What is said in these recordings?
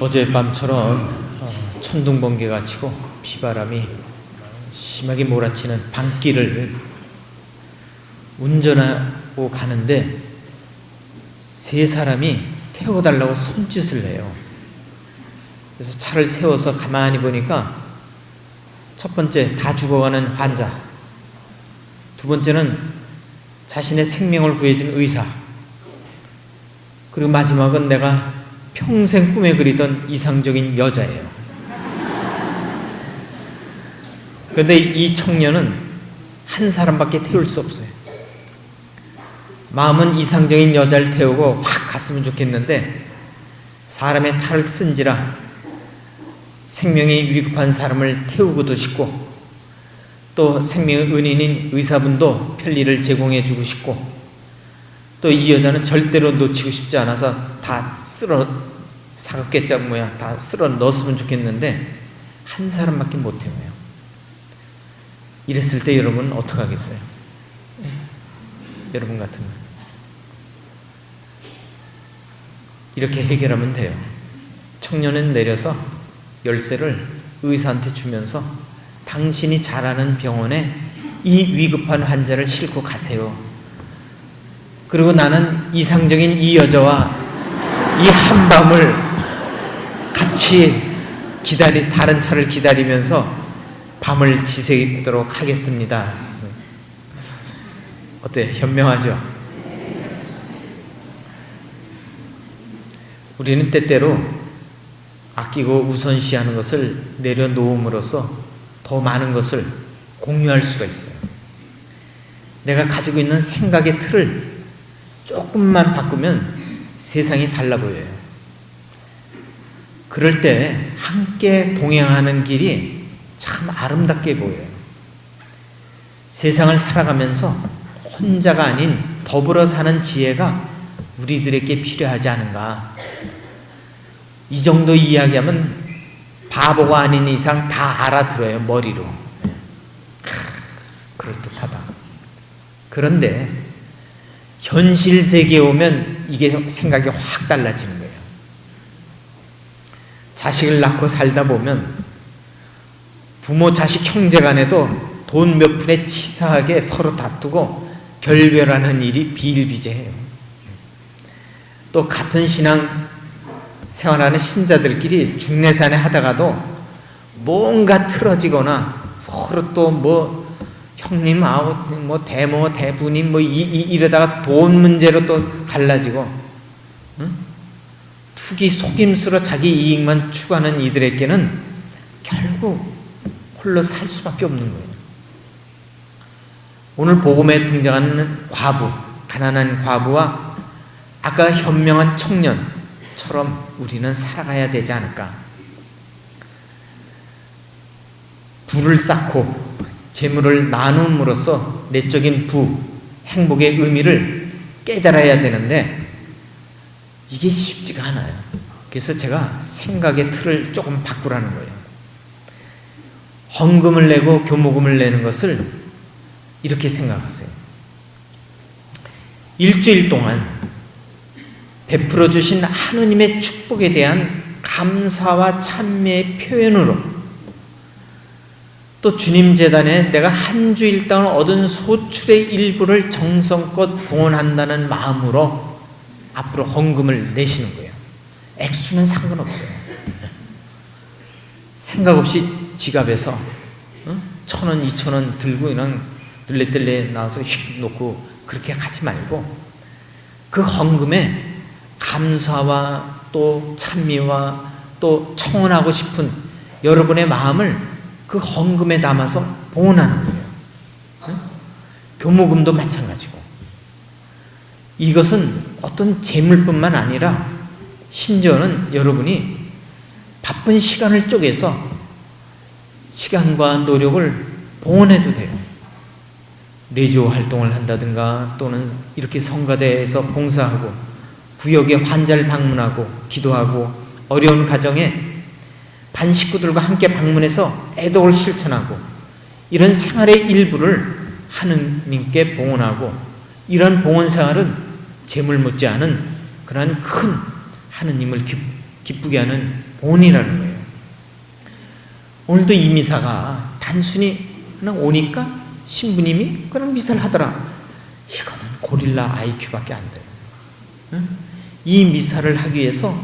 어젯밤처럼 어, 천둥 번개가 치고 비바람이 심하게 몰아치는 밤길을 운전하고 가는데 세 사람이 태워달라고 손짓을 해요. 그래서 차를 세워서 가만히 보니까 첫 번째 다 죽어가는 환자, 두 번째는 자신의 생명을 구해준 의사, 그리고 마지막은 내가 평생 꿈에 그리던 이상적인 여자예요. 그런데 이 청년은 한 사람밖에 태울 수 없어요. 마음은 이상적인 여자를 태우고 확 갔으면 좋겠는데 사람의 탈을 쓴지라 생명이 위급한 사람을 태우고도 싶고 또 생명의 은인인 의사분도 편리를 제공해 주고 싶고 또 이 여자는 절대로 놓치고 싶지 않아서 다 쓸어 사각개짝 모양 다 쓸어 넣었으면 좋겠는데 한 사람밖에 못 태워요. 이랬을 때 여러분 어떻게 하겠어요? 여러분 같으면 이렇게 해결하면 돼요. 청년은 내려서 열쇠를 의사한테 주면서 당신이 잘 아는 병원에 이 위급한 환자를 싣고 가세요. 그리고 나는 이상적인 이 여자와 이 한밤을 같이 기다리 다른 차를 기다리면서 밤을 지새도록 하겠습니다. 어때? 현명하죠? 우리는 때때로 아끼고 우선시하는 것을 내려놓음으로써 더 많은 것을 공유할 수가 있어요. 내가 가지고 있는 생각의 틀을 조금만 바꾸면 세상이 달라 보여요. 그럴 때 함께 동행하는 길이 참 아름답게 보여요. 세상을 살아가면서 혼자가 아닌 더불어 사는 지혜가 우리들에게 필요하지 않은가. 이 정도 이야기하면 바보가 아닌 이상 다 알아들어요, 머리로. 그럴듯하다. 그런데 현실 세계에 오면 이게 생각이 확 달라지는 거예요. 자식을 낳고 살다 보면 부모 자식 형제 간에도 돈 몇 푼에 치사하게 서로 다투고 결별하는 일이 비일비재해요. 또 같은 신앙 생활하는 신자들끼리 중내산에 하다가도 뭔가 틀어지거나 서로 또 뭐 형님 아웃 뭐 대모 대부님 뭐 이, 이, 이러다가 돈 문제로 또 갈라지고 응? 투기 속임수로 자기 이익만 추구하는 이들에게는 결국 홀로 살 수밖에 없는 거예요. 오늘 복음에 등장하는 과부, 가난한 과부와 아까 현명한 청년처럼 우리는 살아가야 되지 않을까? 부를 쌓고 재물을 나눔으로써 내적인 부, 행복의 의미를 깨달아야 되는데 이게 쉽지가 않아요. 그래서 제가 생각의 틀을 조금 바꾸라는 거예요. 헌금을 내고 교무금을 내는 것을 이렇게 생각하세요. 일주일 동안 베풀어 주신 하느님의 축복에 대한 감사와 찬미의 표현으로 또 주님 재단에 내가 한 주일 동안 얻은 소출의 일부를 정성껏 봉헌한다는 마음으로 앞으로 헌금을 내시는 거예요. 액수는 상관없어요. 생각 없이 지갑에서 천 원, 이천 원 들고 그냥 들레들레 나와서 휙 놓고 그렇게 가지 말고 그 헌금에 감사와 또 찬미와 또 청원하고 싶은 여러분의 마음을 그 헌금에 담아서 봉헌하는 거예요. 교무금도 마찬가지고. 이것은 어떤 재물뿐만 아니라 심지어는 여러분이 바쁜 시간을 쪼개서 시간과 노력을 봉헌해도 돼요. 레지오 활동을 한다든가 또는 이렇게 성가대에서 봉사하고 구역에 환자를 방문하고 기도하고 어려운 가정에 반 식구들과 함께 방문해서 애독을 실천하고 이런 생활의 일부를 하느님께 봉헌하고 이런 봉헌 생활은 재물 못지 않은 그러한 큰 하느님을 기, 기쁘게 하는 본이라는 거예요. 오늘도 이 미사가 단순히 그냥 오니까 신부님이 그런 미사를 하더라. 이거는 고릴라 IQ밖에 안 돼요. 응? 이 미사를 하기 위해서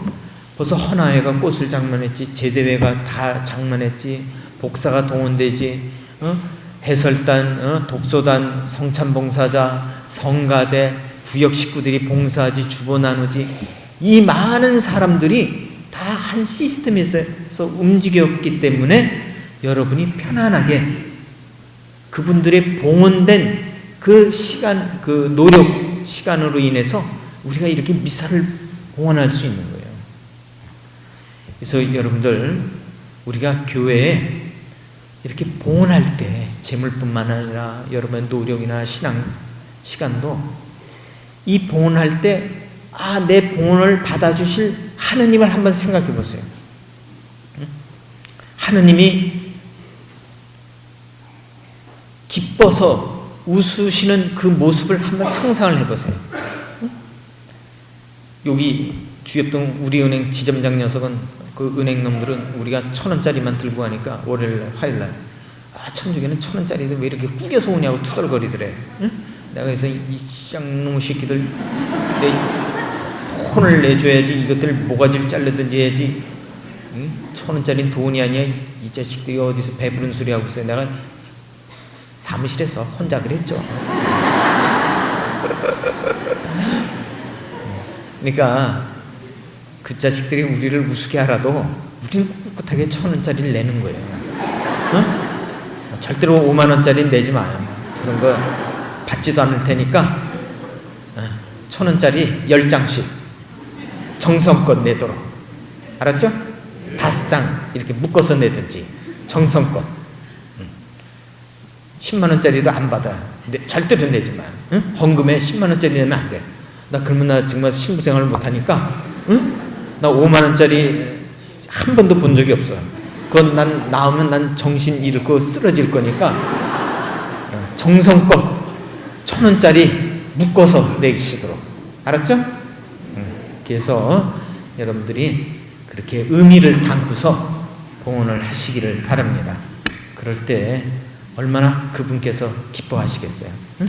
벌써 헌화회가 꽃을 장만했지, 제대회가 다 장만했지, 복사가 동원되지, 어? 해설단, 어? 독소단, 성참봉사자, 성가대, 구역 식구들이 봉사하지, 주보 나누지, 이 많은 사람들이 다 한 시스템에서 움직였기 때문에 여러분이 편안하게 그분들의 봉헌된 그 시간, 그 노력 시간으로 인해서 우리가 이렇게 미사를 봉헌할 수 있는 거예요. 그래서 여러분들 우리가 교회에 이렇게 봉헌할 때 재물뿐만 아니라 여러분의 노력이나 신앙 시간도 이 봉헌할 때 아, 내 봉헌을 받아주실 하느님을 한번 생각해 보세요. 하느님이 기뻐서 웃으시는 그 모습을 한번 상상을 해보세요. 여기 주엽동 우리은행 지점장 녀석은 그 은행 놈들은 우리가 천 원짜리만 들고 가니까 월요일 화요일 날 아, 천주교는 천 원짜리도 왜 이렇게 꾸겨서 오냐고 투덜거리더래. 응? 내가 그래서 이 쌍놈의 새끼들 내 혼을 내줘야지 이것들 모가지를 자르든지 해야지 응? 천 원짜리는 돈이 아니야 이 자식들이 어디서 배부른 소리 하고 있어요. 내가 사무실에서 혼자 그랬죠. 그러니까 그 자식들이 우리를 우습게 알아도 우리는 꿋꿋하게 천 원짜리를 내는 거예요. 어? 절대로 5만 원짜리 내지 마요. 그런 거 받지도 않을 테니까 어, 천 원짜리 열 장씩 정성껏 내도록 알았죠? 다섯 장 이렇게 묶어서 내든지 정성껏 10만 원짜리도 안 받아. 근데 절대로 내지 마. 응? 헌금에 10만 원짜리 내면 안 돼. 나 그러면 나 정말 신부 생활을 못 하니까, 응? 나 5만 원짜리 한 번도 본 적이 없어. 그건 난 나오면 난 정신 잃고 쓰러질 거니까 어, 정성껏 천 원짜리 묶어서 내시도록 알았죠? 응. 그래서 여러분들이 그렇게 의미를 담고서 공헌을 하시기를 바랍니다. 그럴 때 얼마나 그분께서 기뻐하시겠어요. 응?